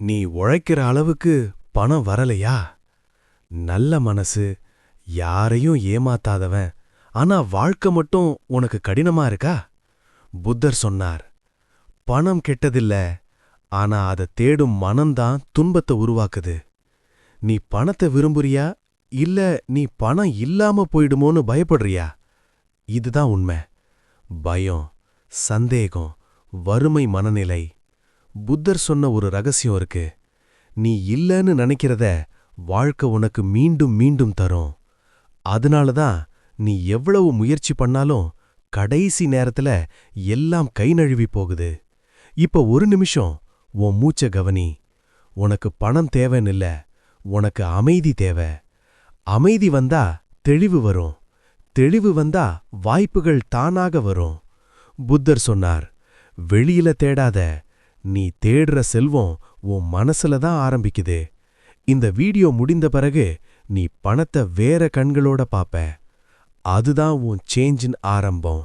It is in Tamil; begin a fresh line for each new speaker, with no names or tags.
நீ உழைக்கிற அளவுக்கு பணம் வரலையா? நல்ல மனசு யாரையும் ஏமாத்தாதவன் ஆனா வாழ்க்கை மட்டும் உனக்கு கடினமா இருக்கா? புத்தர் சொன்னார் பணம் கெட்டதில்ல ஆனா அதை தேடும் மனம்தான் துன்பத்தை உருவாக்குது. நீ பணத்தை விரும்புறியா? இல்ல நீ பணம் இல்லாம போயிடுமோன்னு பயப்படுறியா? இதுதான் உண்மை. பயம் சந்தேகம் வறுமை மனநிலை. புத்தர் சொன்ன ஒரு ரகசியம் இருக்கு. நீ இல்லன்னு நினைக்கிறத வாழ்க்கை உனக்கு மீண்டும் மீண்டும் தரும். அதனால தான் நீ எவ்வளவு முயற்சி பண்ணாலும் கடைசி நேரத்துல எல்லாம் கை நழுவி போகுது. இப்ப ஒரு நிமிஷம் உன் மூச்ச கவனி. உனக்கு பணம் தேவைன்னில்ல உனக்கு அமைதி தேவை. அமைதி வந்தா தெளிவு வரும். தெளிவு வந்தா வாய்ப்புகள் தானாக வரும். புத்தர் சொன்னார் வெளியில தேடாத நீ தேடுற செல்வம் உன் மனசுல தான் ஆரம்பிக்குது. இந்த வீடியோ முடிந்த பிறகு நீ பணத்தை வேற கண்களோட பாப்ப. அதுதான் உன் சேஞ்சின் ஆரம்பம்.